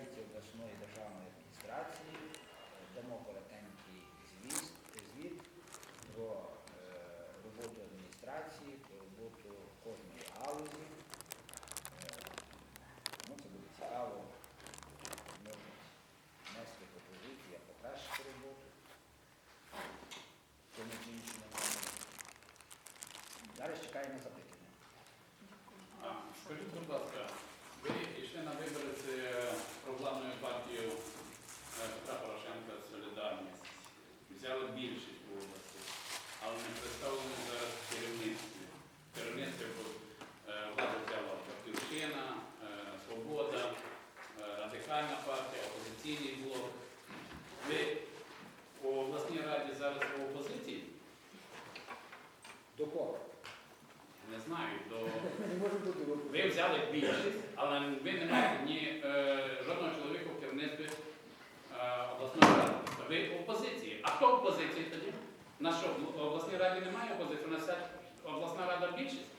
третій обласної державної адміністрації е, дамо коротенький звіт, про е, роботу адміністрації, про роботу кожної галузі. Е, Ну, це буде цікаво, можуть внести пропозиції, як покращити роботу. Тому чи іншому немає. Зараз чекаємо на запитання. А, Скажіть, будь ласка, ви йшли на вибори з е, проблемною партією е, Петра Порошенка Солідарність. Взяли більшість в області, але не представлені зараз в керівництві. Керівництві бо, е, владу взяла Батьківщина, е, Свобода, е, Радикальна партія, опозиційний блок. Ви у обласній раді зараз в опозиції? До кого? Не знаю, в Ви взяли більшість, але ви не маєте ні е, жодного чоловіка в керівництві е, обласної ради. Ви в опозиції. А хто в опозиції тоді? На що, в обласній раді немає опозиції? У нас вся обласна рада більшість?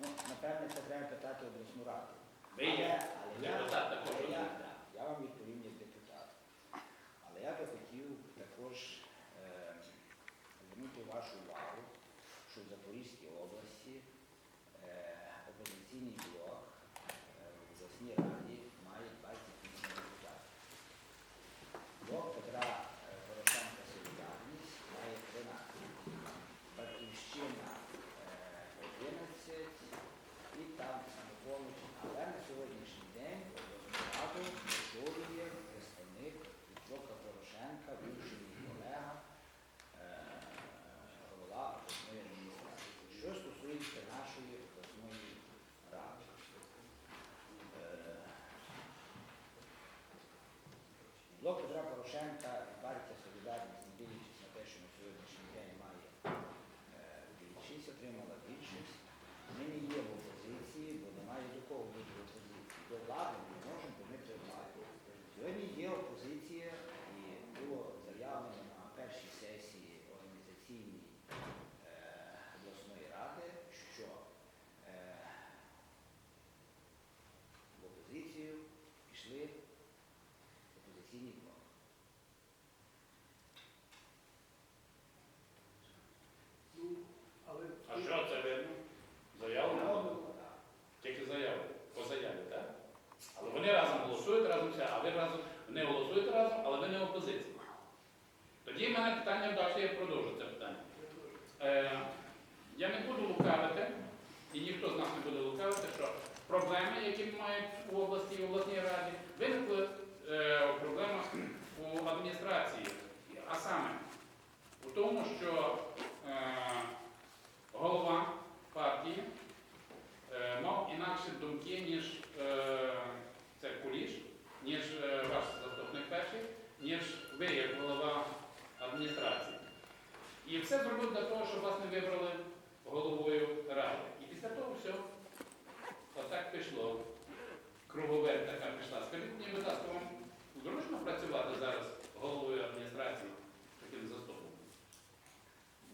Ну, напевне, це треба питати обласну раду. Ви є Але я, депутат також. але я, я вам відповім як депутат. Але я би хотів також е, звернути вашу увагу, що в Запорізькій області опозиційний блок е, в обласній раді має 28 депутатів. Блок Петра е, Порошенка Солідарність має 13. Батьківщина е, 11 і там самопоміч. Але на сьогоднішній день обласну раду очолює представник від блока Порошенка, бивший мій колега, е, голова обласної адміністрації. Що стосується нашої обласної ради. Е, Блок Петра Порошенка і партія Солідарність, не дивлячись на те, що на сьогоднішній день має е, більшість, отримала більшість. Ми не є в опозиції, бо немає до кого бути в опозиції. До влади ми не можемо, бо ми при владі. Сьогодні є опозиція і було заявлено на першій сесії організаційній е, обласної ради, що е, в опозицію пішли опозиційний блок. Ну, але А що це видно? Заяву? Ну, так. Тільки заяву. По заяві, так? Але вони разом голосують, разом все, а ви разом не голосуєте разом, але ви не в опозиції. Тоді в мене питання далі, я продовжу це питання. Е, я не буду лукавити, і ніхто з нас не буде лукавити, що проблеми, які мають у області і в обласній раді, виникли е, проблема у адміністрації. А саме у тому, що е, голова партії е, мав інакші думки, ніж е, вибрали головою ради. І після того все отак пішло. Круговерть така пішла. Скажіть мені, будь ласка, вам зручно працювати зараз головою адміністрації, таким заступником?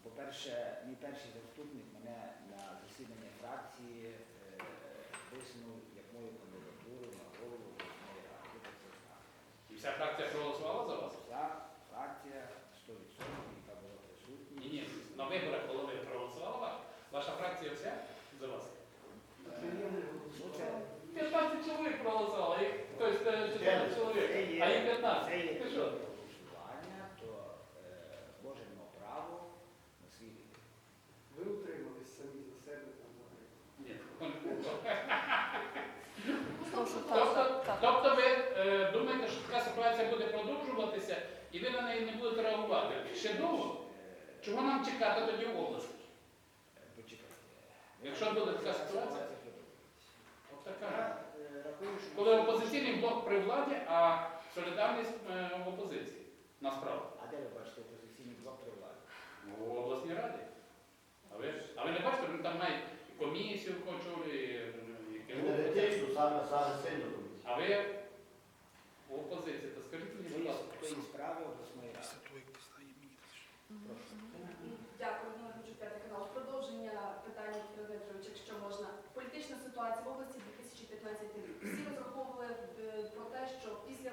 По-перше, мій перший заступник мене на засіданні фракції е, висунув як мою кандидатуру на голову обласної ради. І вся фракція проголосувала за вас? Вся фракція 100%, яка була присутня. Ні, ні, на виборах фракція вся за вас? це є не Ну, це, 15 чоловік проголосувало, і хтось 14 чоловік, а їх 15. це є голосування, то е, кожен мав право на свій. Ви утримались самі за себе там. Ні. Тобто, так, так. тобто ви е, думаєте, що така ситуація буде продовжуватися, і ви на неї не будете реагувати? Ще довго? Е, Чого нам чекати тоді в області? Е. Якщо буде така ситуація? От така. Е, Коли опозиційний блок при владі, а солідарність е, в опозиції. Насправді. А де ви бачите опозиційний блок при владі? У обласній раді. А ви, а ви не бачите, він там має і комісію очолює, і керівник. Енергетично саме, саме сильно робить. А ви у опозиції, то скажіть мені, Це будь є ласка. то є справи обласної ради. Прошу. Дякую, Олена Хочу п'ятий канал. В Продовження питання Петра Дмитровича, якщо можна. Політична ситуація в області 2015 рік. Всі розраховували е, про те, що після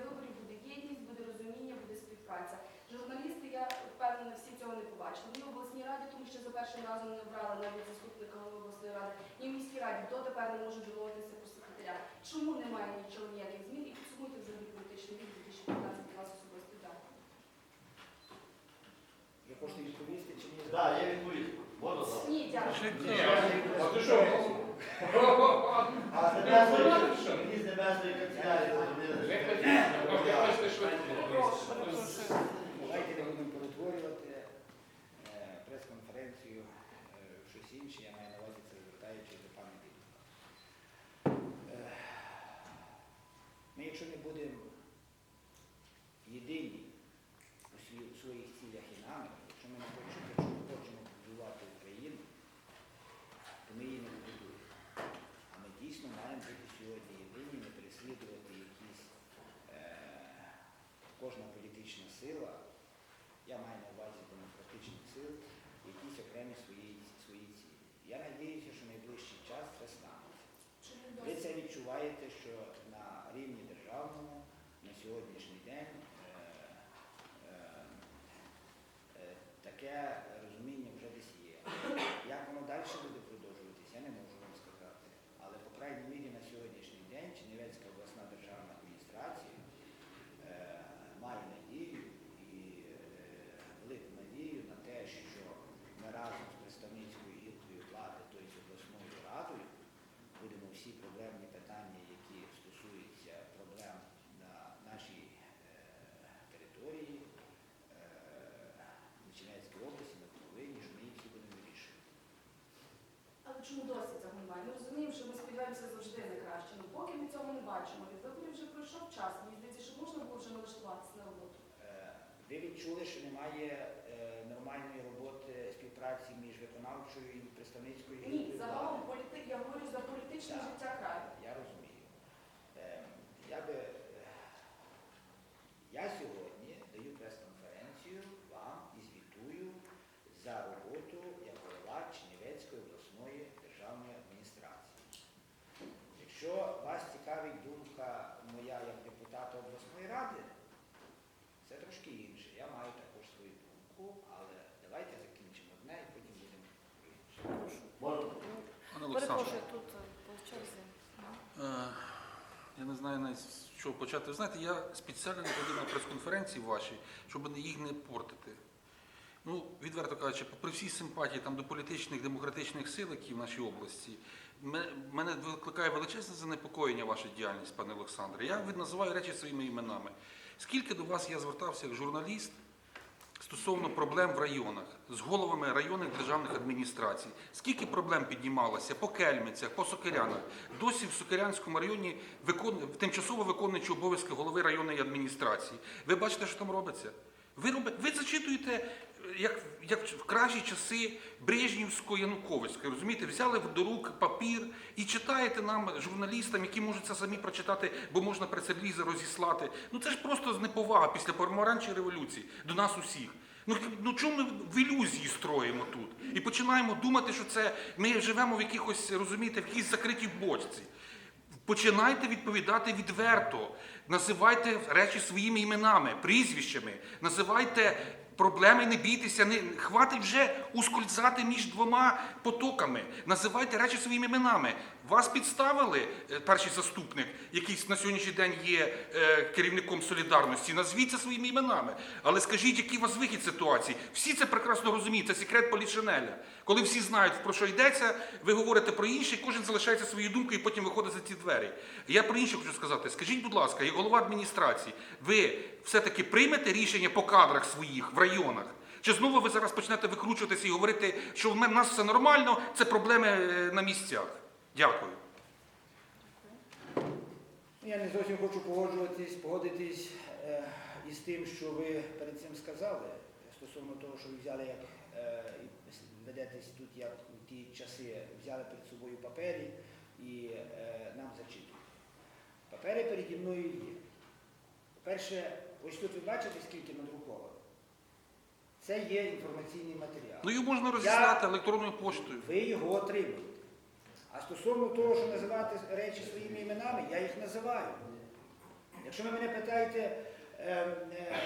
ні разу не обрали навіть заступника голови обласної ради, ні в міській раді дотепер не можуть домовитися про секретаря. Чому немає нічого ніяких змін і підсумуйте взагалі політичний рік 2015 вас особисто дякую. Ви хочете відповісти чи ні? Так, я. Можна так? Ні, дякую. А ти що? А з небесної, мені з небесної канцелярії Ви хочете- ви хочете швидко не будемо перетворювати е, прес-конференцію е, в щось інше, я маю на увазі це звертаючись до пана Білка. Е, Ми, якщо не будемо єдині у своїх цілях і намірах, якщо ми не хочемо, хочемо будувати Україну, то ми її не побудуємо. А ми дійсно маємо бути сьогодні єдині, не переслідувати якісь е, кожна політична сила, я маю на увазі демократичних сил, якісь окремі свої, свої цілі. Я надіюся, що найближчий час це станеться. Ви це відчуваєте, що на рівні державному на сьогоднішній день е, е, е, таке розуміння вже десь є. Як воно далі буде продовжуватися, я не можу вам сказати. Але, по крайній мірі, на сьогоднішній день Чернівецька обласна державна адміністрація е, має надію і е, велику надію на те, що ми разом з представницькою гілкою влади, тобто обласною радою, будемо всі проблемні питання, які стосуються проблем на нашій е, території, е, на Чернівецькій області, на Буковині, що ми їх всі будемо вирішувати. Але чому досі цього немає? Ми розуміємо, що ми сподіваємося завжди на краще. Ну поки ми цього не бачимо. Від виборів вже пройшов час. Мені здається, що можна було вже налаштуватися на роботу. Е, Ви відчули, що немає е, нормальної роботи співпраці між виконавчою і представницькою Ні, загалом політи... я говорю за політичне життя краю. Я розумію. Е, Я би е, я сьогодні даю прес-конференцію вам і звітую за роботу як голова Чернівецької обласної державної адміністрації. Якщо вас цікавить думка моя як депутата обласної ради, це трошки інше. Я маю також свою думку, але давайте закінчимо одне і потім будемо про інше. Можна? Пане Олександр, Перепрошую, тут е, по черзі. е, я не знаю навіть з чого почати. Ви знаєте, я спеціально не ходив на прес-конференції ваші, щоб їх не портити. Ну, відверто кажучи, попри всі симпатії там, до політичних демократичних сил, які в нашій області, мене викликає величезне занепокоєння ваша діяльність, пане Олександре. Я називаю речі своїми іменами. Скільки до вас я звертався як журналіст стосовно проблем в районах з головами районних державних адміністрацій. Скільки проблем піднімалося по Кельмицях, по Сокирянах. Досі в Сокирянському районі викон... тимчасово виконуючи обов'язки голови районної адміністрації. Ви бачите, що там робиться? Ви, роб... ви зачитуєте, як, як в кращі часи Брежнівської Януковицької, розумієте, взяли до рук папір і читаєте нам, журналістам, які можуть це самі прочитати, бо можна прес-релізи розіслати. Ну це ж просто неповага після помаранчої революції до нас усіх. Ну, ну чому ми в ілюзії строїмо тут? І починаємо думати, що це ми живемо в якихось, розумієте, в якійсь закритій бочці. Починайте відповідати відверто. Називайте речі своїми іменами, прізвищами, називайте проблеми, не бійтеся, не хватить вже ускользати між двома потоками. Називайте речі своїми іменами. Вас підставили, е, перший заступник, який на сьогоднішній день є е, керівником солідарності. Назвіться своїми іменами. Але скажіть, який у вас вихід ситуації. Всі це прекрасно розуміють. Це секрет Полішинеля. Коли всі знають, про що йдеться, ви говорите про інше, кожен залишається своєю думкою і потім виходить за ці двері. Я про інше хочу сказати. Скажіть, будь ласка, як голова адміністрації, ви все-таки приймете рішення по кадрах своїх в районах? Чи знову ви зараз почнете викручуватися і говорити, що в нас все нормально, це проблеми е, на місцях? Дякую. Я не зовсім хочу погоджуватись, погодитись е, із тим, що ви перед цим сказали, стосовно того, що ви взяли як е, ведетесь тут, як у ті часи взяли перед собою папері і нам зачитують. Папери переді мною є. По-перше, ось тут ви бачите, скільки надруковано. Це є інформаційний матеріал. Ну його можна розіслати електронною поштою. Ви його отримуєте. А стосовно того, що називати речі своїми іменами, я їх називаю. Якщо ви мене питаєте е, е,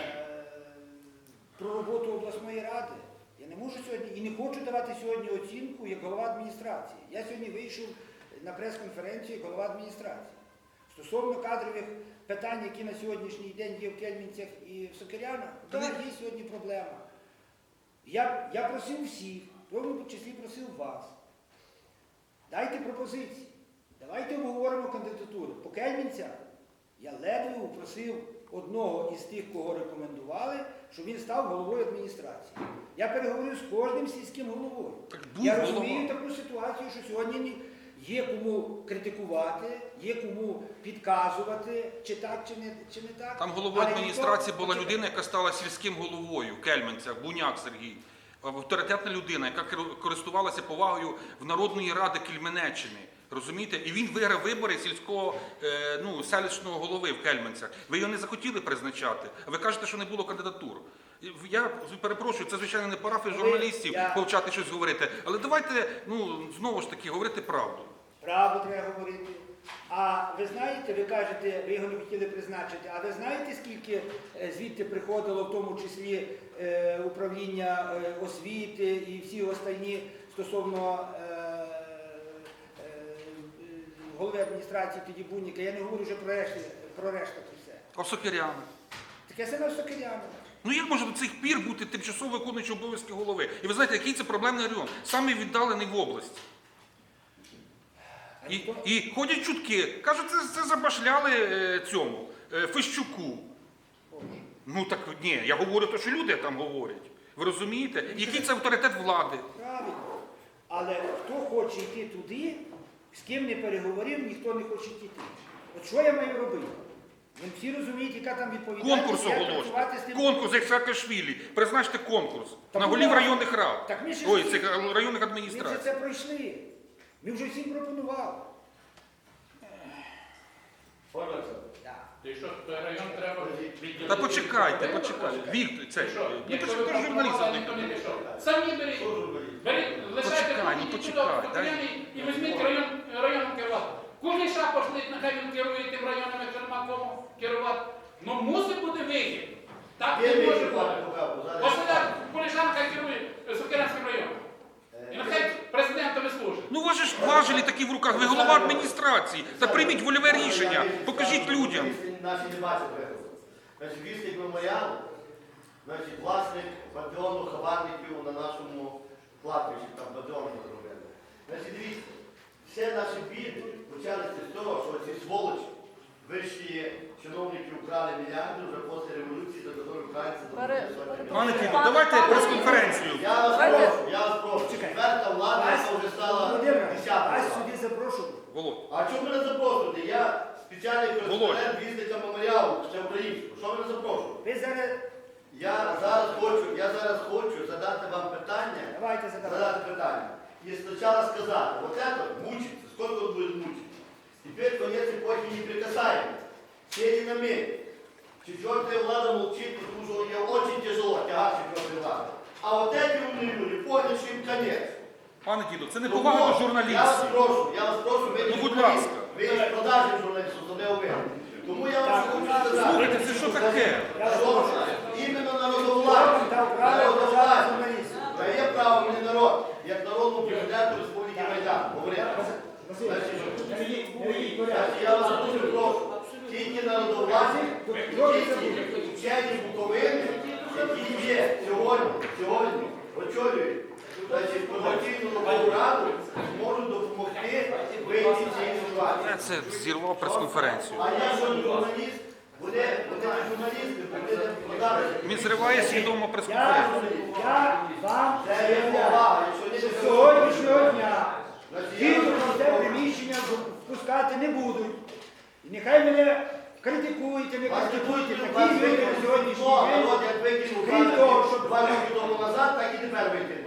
про роботу обласної ради, Я не можу сьогодні і не хочу давати сьогодні оцінку як голова адміністрації. Я сьогодні вийшов на прес-конференцію як голова адміністрації. Стосовно кадрових питань, які на сьогоднішній день є в Кельмінцях і в Сокирянах, так, є сьогодні проблема. Я, я просив всіх, в тому числі просив вас. Дайте пропозиції. Давайте обговоримо кандидатуру. По Кельмінця я ледве упросив одного із тих, кого рекомендували, щоб він став головою адміністрації. Я переговорив з кожним сільським головою. Так я Я голова. розумію таку ситуацію, що сьогодні ні- є кому критикувати, є кому підказувати, чи так, чи не, чи не так. Там головою адміністрації була людина, яка стала сільським головою в Кельменцях, Буняк Сергій. Авторитетна людина, яка користувалася повагою в Народної ради Кельменеччини. Розумієте? І він виграв вибори сільського е, ну, селищного голови в Кельменцях. Ви його не захотіли призначати, а ви кажете, що не було кандидатур. Я перепрошую, це звичайно не парафи журналістів я- повчати щось говорити. Але давайте ну знову ж таки говорити правду. Правду треба говорити. А ви знаєте, ви кажете, ви його не хотіли призначити, а ви знаєте, скільки е, звідти приходило, в тому числі е, управління е, освіти і всі останні стосовно е, е, голови адміністрації тоді Буніка. Я не говорю вже про решту, про решту це все. Сокирянах? Таке саме в Сокирянах. Ну як може до цих пір бути тимчасово виконуючий обов'язки голови? І ви знаєте, який це проблемний район? Саме віддалений в області. І, і ходять чутки, кажуть, це, це забашляли е, цьому е, Фещуку. Ну так ні, я говорю те, що люди там говорять. Ви розумієте? Який це авторитет влади? Правильно. Але хто хоче йти туди, з ким не переговорив, ніхто не хоче йти. От що я маю робити? Ви всі розуміють, яка там відповідальність, Конкурс як працювати з тим. Конкурс, як Саакашвілі. Призначте конкурс Та на голів районних рад. Так ми ж Ой, всі- цих е, районних Ми вже адміністрацій. це пройшли. Ми вже всім пропонували. Да. Ти що, той район треба відділити? Та почекайте, почекайте. Віктор, це, що, ну якщо то ви журналіст. пропонували, ніхто не пішов. Самі беріть. Беріть, лишайте Почекай, ну тут, почекай, дай. І візьміть район, районом керувати. Куліша пошліть, нехай він керує тим районом, як нема кому керувати. Ну мусить бути вихід. Так не може бути. Куліша нехай керує Сокирянським районом. І нехай президентом і служить. Ну же ж важелі такі в руках, ви голова адміністрації. Та прийміть вольове рішення, покажіть людям. Наші не бачать виходу. Значить, вісник меморіалу, значить, власник пантеону хабарників на нашому кладбищі, там пантеон зробили. Значить, дивіться, все наші біди почалися з того, що ці сволочі, вищі чиновники украли мільярди вже після революції, за якою українці Пере- заплатили сотні Пане мільйонів. Тіто, давайте прес-конференцію. Я вас Давайте. прошу, я вас прошу. Четверта влада, яка вже стала Володимир, десята. вас влада. сюди запрошую. Володь. А чому мене запрошуєте? Я спеціальний Володь. кореспондент візника меморіалу, ще українського. Що мене запрошуєте? Ви зараз Я зараз хочу, я зараз хочу задати вам питання, давайте задавайте. задати питання. И сначала сказать, вот это мучится, сколько он будет мучить. Теперь конец эпохи неприкасаемых. Все эти намерения. Четвертая влада молчит, потому что ей очень тяжело тягать четвертой влады. А вот эти умные люди поняли, что им конец. Пане Дідо, це не Тому повага до Я вас журналістів. прошу, я вас прошу, ви Ну, не будь журналіст, ласка. ви є продажні журналісти, то не ви. Тому я вам Так, хочу так, сказати. Слухайте, це що таке? Я вас Що прошу. іменно Хто народовладці, вам дав право вважати народовладці, журналістів? дає право мені народ, як народному президенту Республіки Майдан, говорити. Василь, Значить, не ведіть- не ведіть порядок. Значить, я вас дуже прошу, тільки народовладці, тільки вчені Буковини, які є сьогодні, сьогодні очолюють значить, позиційну нову раду, зможуть допомогти вийти з цієї ситуації. Я це зірвав прес-конференцію. А я що журналіст, не журналісти, вони не. Він зриває свідомо прес-конференцію. я вам Це є повага, що сьогоднішнього дня вас це приміщення впускати не будуть. І нехай мене критикуєте, не критикують, Такі люди на сьогоднішній день. народ, як викинув Крім того, щоб- два роки тому назад, так і тепер викинуть.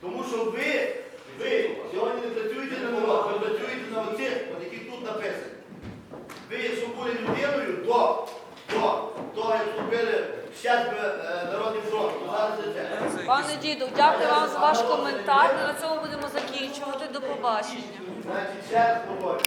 Тому що ви, ви сьогодні не працюєте на народ, ви працюєте на оцих, от яких тут написано. Ви, якщо були людиною до, до того, як вступили щас е, то зараз це. Це Пане діду, дякую вам за ваш коментар. Ми на цьому будемо закінчувати. До побачення. Значить, ще раз говорю.